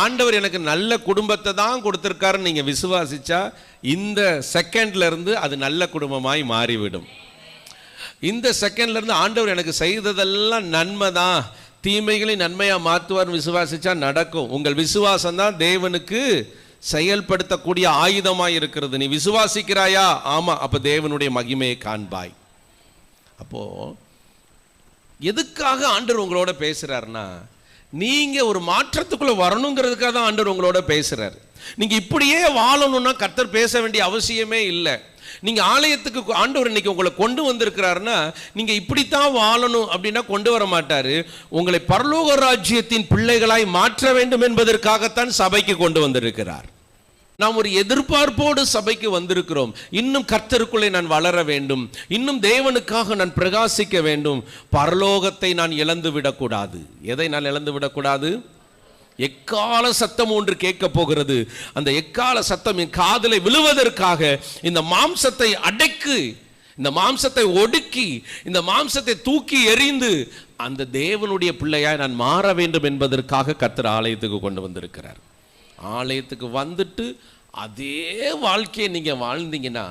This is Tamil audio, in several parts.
ஆண்டவர் எனக்கு நல்ல குடும்பத்தை தான் கொடுத்துருக்காருன்னு நீங்க விசுவாசிச்சா இந்த செகண்ட்ல இருந்து அது நல்ல குடும்பமாய் மாறிவிடும். இந்த செகண்ட்ல இருந்து ஆண்டவர் எனக்கு செய்ததெல்லாம் நன்மை தான். தீமைகளை நன்மையா மாற்றுவார் விசுவாசிச்சா நடக்கும். உங்கள் விசுவாசம் தான் தேவனுக்கு செயல்படுத்தக்கூடிய ஆயுதமாக இருக்கிறது. நீ விசுவாசிக்கிறாயா? ஆமாம் அப்போ தேவனுடைய மகிமையை காண்பாய். அப்போது எதுக்காக ஆண்டவர் உங்களோட பேசுகிறாருன்னா நீங்கள் ஒரு மாற்றத்துக்குள்ளே வரணுங்கிறதுக்காக தான் ஆண்டவர் உங்களோட பேசுகிறார் நீங்கள் இப்படியே வாழணும்னா கர்த்தர் பேச வேண்டிய அவசியமே இல்லை. நீங்கள் ஆலயத்துக்கு ஆண்டவர் இன்னைக்கு உங்களை கொண்டு வந்திருக்கிறாருன்னா நீங்கள் இப்படித்தான் வாழணும் அப்படின்னா கொண்டு வர மாட்டார். உங்களை பரலோக ராஜ்யத்தின் பிள்ளைகளாய் மாற்ற வேண்டும் என்பதற்காகத்தான் சபைக்கு கொண்டு வந்திருக்கிறார். நாம் ஒரு எதிர்பார்ப்போடு சபைக்கு வந்திருக்கிறோம். இன்னும் கர்த்தருக்குள்ளே நான் வளர வேண்டும். இன்னும் தேவனுக்காக நான் பிரகாசிக்க வேண்டும். பரலோகத்தை நான் இழந்து விடக்கூடாது. எதை நான் இழந்து விடக்கூடாது? எக்கால சத்தம் ஒன்று கேட்க போகிறது. அந்த எக்கால சத்தம் என் காதலை விழுவதற்காக இந்த மாம்சத்தை அடைக்கு இந்த மாம்சத்தை ஒடுக்கி இந்த மாம்சத்தை தூக்கி எறிந்து அந்த தேவனுடைய பிள்ளையாய் நான் மாற வேண்டும் என்பதற்காக கர்த்தர் ஆலயத்துக்கு கொண்டு வந்திருக்கிறார். ஆலயத்துக்கு வந்துட்டு அதே வாழ்க்கையை நீங்கள் வாழ்ந்தீங்கன்னா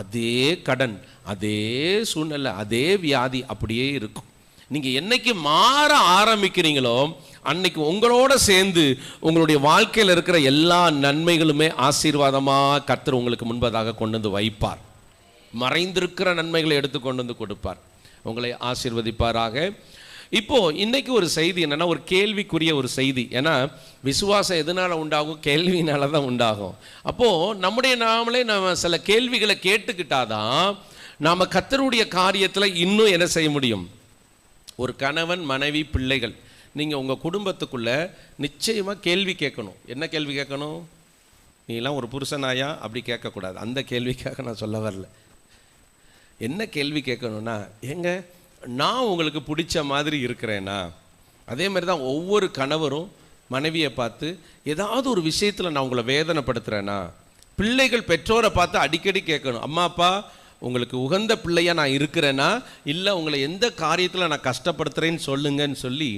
அதே கடன் அதே சூழ்நிலை அதே வியாதி அப்படியே இருக்கும். நீங்கள் என்னைக்கு மாற ஆரம்பிக்கிறீங்களோ அன்னைக்கு உங்களோட சேர்ந்து உங்களுடைய வாழ்க்கையில் இருக்கிற எல்லா நன்மைகளுமே ஆசீர்வாதமாக கர்த்தர் உங்களுக்கு முன்பதாக கொண்டு வந்து வைப்பார். மறைந்திருக்கிற நன்மைகளை எடுத்து கொண்டு வந்து கொடுப்பார். உங்களை ஆசீர்வதிப்பாராக. இப்போ இன்னைக்கு ஒரு செய்தி என்னன்னா ஒரு கேள்விக்குரிய ஒரு செய்தி. ஏன்னா விசுவாசம் எதனால உண்டாகும்? கேள்வினால தான் உண்டாகும். அப்போ நம்முடைய நாமளே நம்ம சில கேள்விகளை கேட்டுக்கிட்டாதான் நாம கத்தருடைய காரியத்தில் இன்னும் என்ன செய்ய முடியும்? ஒரு கணவன் மனைவி பிள்ளைகள். நீங்க உங்க குடும்பத்துக்குள்ள நிச்சயமா கேள்வி கேட்கணும். என்ன கேள்வி கேட்கணும்? நீலாம் ஒரு புருஷனாயா? அப்படி கேட்கக்கூடாது. அந்த கேள்விக்காக நான் சொல்ல வரல. என்ன கேள்வி கேட்கணும்னா ஏங்க நான் உங்களுக்கு பிடிச்ச மாதிரி இருக்கிறேனா? அதே மாதிரி தான் ஒவ்வொரு கணவரும் மனைவியை பார்த்து ஏதாவது ஒரு விஷயத்தில் நான் உங்களை வேதனைப்படுத்துகிறேனா பிள்ளைகள் பெற்றோரை பார்த்து அடிக்கடி கேட்கணும். அம்மா அப்பா உங்களுக்கு உகந்த பிள்ளையாக நான் இருக்கிறேன்னா இல்லை உங்களை எந்த காரியத்தில் நான் கஷ்டப்படுத்துகிறேன்னு சொல்லுங்கன்னு சொல்லி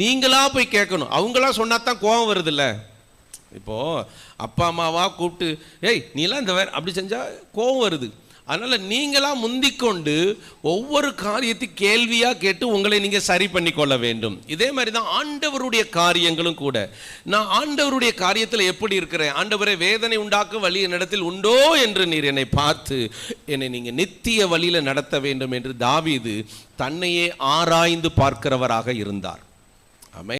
நீங்களா போய் கேட்கணும். அவங்களா சொன்னா தான் கோபம் வருதுல்ல. இப்போது அப்பா அம்மாவா கூப்பிட்டு ஏய் நீலாம் இந்த வேறு அப்படி செஞ்சால் கோபம் வருது. அதனால் நீங்களாக முந்திக்கொண்டு ஒவ்வொரு காரியத்தை கேள்வியாக கேட்டு உங்களை நீங்கள் சரி பண்ணி கொள்ள வேண்டும். இதே மாதிரி தான் ஆண்டவருடைய காரியங்களும் கூட. நான் ஆண்டவருடைய காரியத்தில் எப்படி இருக்கிறேன்? ஆண்டவரை வேதனை உண்டாக்க வழி என்னிடத்தில் உண்டோ என்று நீர் என்னை பார்த்து என்னை நீங்கள் நித்திய வழியில் நடத்த வேண்டும் என்று தாவீது தன்னையே ஆராய்ந்து பார்க்கிறவராக இருந்தார்.